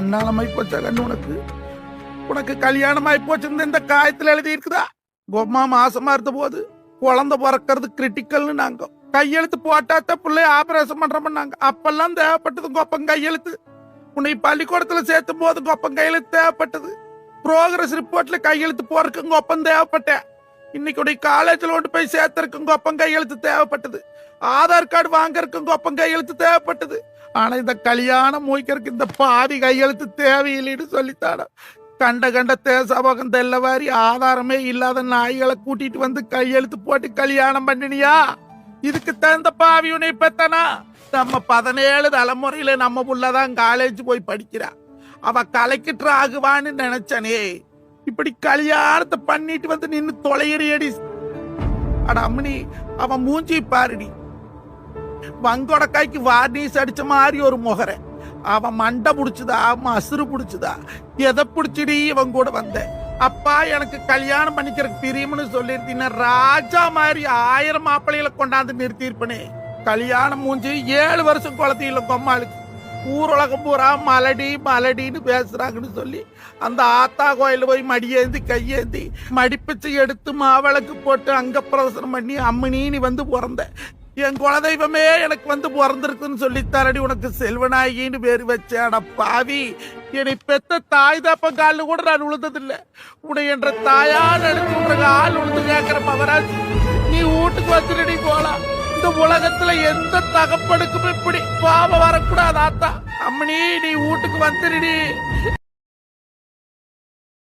கண்ணாலமாய் போச்சா கண்ணு உனக்கு? உனக்கு கல்யாணமாய் போச்சுன்னு இந்த காயத்துல எழுதி இருக்குதா கொம்மா மாசமா இருந்த போது குழந்தை பிறக்கிறது கிரிட்டிக்கல்னு நாங்க. கையெழுத்து போட்டாத்த பிள்ளைய ஆபரேஷன் பண்றோம்னாங்க. அப்பெல்லாம் தேவைப்பட்டது கொப்பம் கையெழுத்து. உன்னை பள்ளிக்கூடத்துல சேர்த்தும் போது கொப்பம் கையெழுத்து தேவைப்பட்டது. ப்ரோக்ரஸ் ரிப்போர்ட்ல கையெழுத்து போறதுக்கு கொப்பம் தேவைப்பட்டேன். இன்னைக்கு உடைய கொண்டு போய் சேர்த்தறதுக்கும் கொப்பம் கையெழுத்து தேவைப்பட்டது. ஆதார் கார்டு வாங்கறதுக்கும் கொப்பம் கையெழுத்து தேவைப்பட்டது. ஆனா இந்த கல்யாணம் மூய்க்கிறதுக்கு இந்த பாதி கையெழுத்து தேவையில்லைன்னு சொல்லித்தாட கண்ட கண்ட தேசபோகம் தெல்லவாரி ஆதாரமே இல்லாத நாய்களை கூட்டிட்டு வந்து கையெழுத்து போட்டு கல்யாணம் பண்ணினியா? இதுக்கு தகுந்த பாவி உன்னை பெத்தனா? நம்ம பதினேழு தலைமுறையில நம்ம புள்ளதான் காலேஜ் போய் படிக்கிறா. அவ கலைக்கிட்டு ஆகுவான்னு நினைச்சனே. இப்படி கல்யாணத்தை பண்ணிட்டு வந்து நின்னு தொலையடியடி அட அம்மனி அவன் மூஞ்சி பாருடி. வங்கொடக்காய்க்கு வார்னிஸ் அடிச்ச மாதிரி ஒரு முகரை. அவன் மண்டை புடிச்சுதா மசுறு புடிச்சுதா? எதை புடிச்சிடி இவன் கூட வந்தேன் அப்பா எனக்கு கல்யாணம் பண்ணிக்கிறதுக்கு பிரியம்னு சொல்லியிருந்தீங்கன்னா ராஜா மாதிரி ஆயிரம் மாப்பிள்ளைகளை கொண்டாந்து நிறுத்தியிருப்பனே. கல்யாணம் மூஞ்சி ஏழு வருஷம் குழந்தையில கொம்மாளுக்கு ஊருலகம் பூரா மலடி மலடின்னு பேசுறாங்கன்னு சொல்லி அந்த ஆத்தா கோயில் போய் மடியேந்தி கையேந்தி மடிப்பிச்சு எடுத்து மாவிளக்கு போட்டு அங்க பிரதர்சனம் பண்ணி அம்மனி நீ வந்து பிறந்த. என் குலதெய்வமே எனக்கு வந்து பிறந்திருக்குன்னு சொல்லி தரடி உனக்கு செல்வநாயகின்னு பேர் வச்சேன். பாவி என்னை பெத்த தாய் தப்ப காலில் கூட நான் உழுந்ததில்லை. உன்னை என்ற தாயால் எடுத்து உனக்கு ஆள் உழுந்து கேட்கிற மகராஜ் நீ வீட்டுக்கு வந்துடுடி போலாம். இந்த உலகத்துல எந்த தகப்படுக்கும் இப்படி பாவம் வரக்கூடாது ஆத்தா. அம்மனி நீ வீட்டுக்கு வந்துடுடி